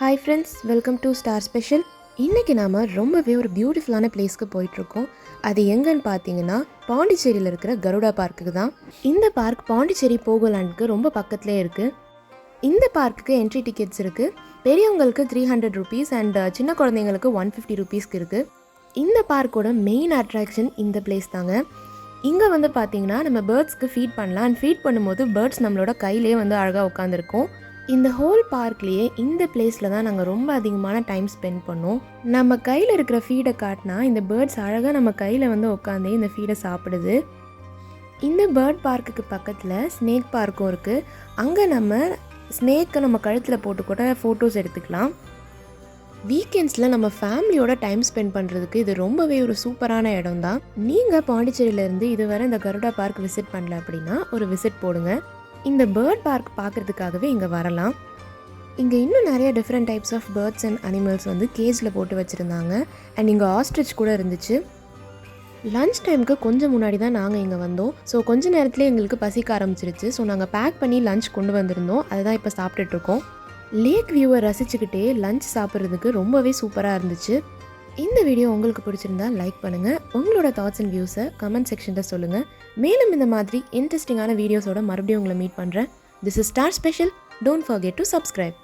Hi friends welcome to star special இன்றைக்கி நாம் ரொம்பவே ஒரு பியூட்டிஃபுல்லான பிளேஸ்க்கு போயிட்டுருக்கோம். அது எங்கன்னு பார்த்தீங்கன்னா பாண்டிச்சேரியில் இருக்கிற கருடா பார்க்குக்கு தான். இந்த பார்க் பாண்டிச்சேரி போகோலாண்டுக்கு ரொம்ப பக்கத்துலேயே இருக்குது இந்த பார்க்குக்கு என்ட்ரி டிக்கெட்ஸ் இருக்குது பெரியவங்களுக்கு த்ரீ ஹண்ட்ரட் ருபீஸ் அண்ட் சின்ன குழந்தைங்களுக்கு ஒன் ஃபிஃப்டி ருபீஸ்க்கு இருக்குது இந்த பார்க்கோட மெயின் அட்ராக்ஷன் இந்த பிளேஸ் தாங்க. இங்கே வந்து பார்த்தீங்கன்னா நம்ம பேர்ட்ஸ்க்கு ஃபீட் பண்ணலாம். அண்ட் ஃபீட் பண்ணும்போது பேர்ட்ஸ் நம்மளோட கையிலே வந்து அழகாக உட்காந்துருக்கும் இந்த ஹோல் பார்க்லேயே இந்த பிளேஸில் தான் நாங்கள் ரொம்ப அதிகமான டைம் ஸ்பெண்ட் பண்ணோம். நம்ம கையில் இருக்கிற ஃபீடை காட்டினா இந்த பேர்ட்ஸ் அழகாக நம்ம கையில் வந்து உட்காந்தே இந்த ஃபீடை சாப்பிடுது. இந்த பேர்ட் பார்க்குக்கு பக்கத்தில் ஸ்னேக் பார்க்கும் இருக்குது அங்கே நம்ம ஸ்னேக்கை நம்ம கழுத்தில் போட்டு கூட ஃபோட்டோஸ் எடுத்துக்கலாம். வீக்கெண்ட்ஸில் நம்ம ஃபேமிலியோட டைம் ஸ்பெண்ட் பண்ணுறதுக்கு இது ரொம்பவே ஒரு சூப்பரான இடம் தான் நீங்கள் பாண்டிச்சேரியிலேருந்து இதுவரை இந்த கருடா பார்க் விசிட் பண்ணல அப்படின்னா ஒரு விசிட் போடுங்க. இந்த பேர்ட் பார்க் பார்க்குறதுக்காகவே இங்கே வரலாம். இங்கே இன்னும் நிறைய different types of birds and animals வந்து கேஜில் போட்டு வச்சுருந்தாங்க. அண்ட் இங்கே ஆஸ்ட்ரிச் கூட இருந்துச்சு. லஞ்ச் டைமுக்கு கொஞ்சம் முன்னாடி தான் நாங்கள் இங்கே வந்தோம். ஸோ கொஞ்ச நேரத்துலேயே எங்களுக்கு பசிக்க ஆரம்பிச்சிருச்சு. ஸோ நாங்கள் பேக் பண்ணி லஞ்ச் கொண்டு வந்திருந்தோம். அதை தான் இப்போ சாப்பிட்டுட்ருக்கோம் லேக் வியூவை ரசிச்சுக்கிட்டே லஞ்ச் சாப்பிட்றதுக்கு ரொம்பவே சூப்பராக இருந்துச்சு. இந்த வீடியோ உங்களுக்கு பிடிச்சிருந்தா லைக் பண்ணுங்கள் உங்களோட தாட்ஸ் அண்ட் வியூஸை கமெண்ட் செக்ஷனில் சொல்லுங்கள் மேலும் இந்த மாதிரி இன்ட்ரெஸ்டிங்கான வீடியோஸோட மறுபடியும் உங்களை மீட் பண்ணுறேன் this is star special don't forget to subscribe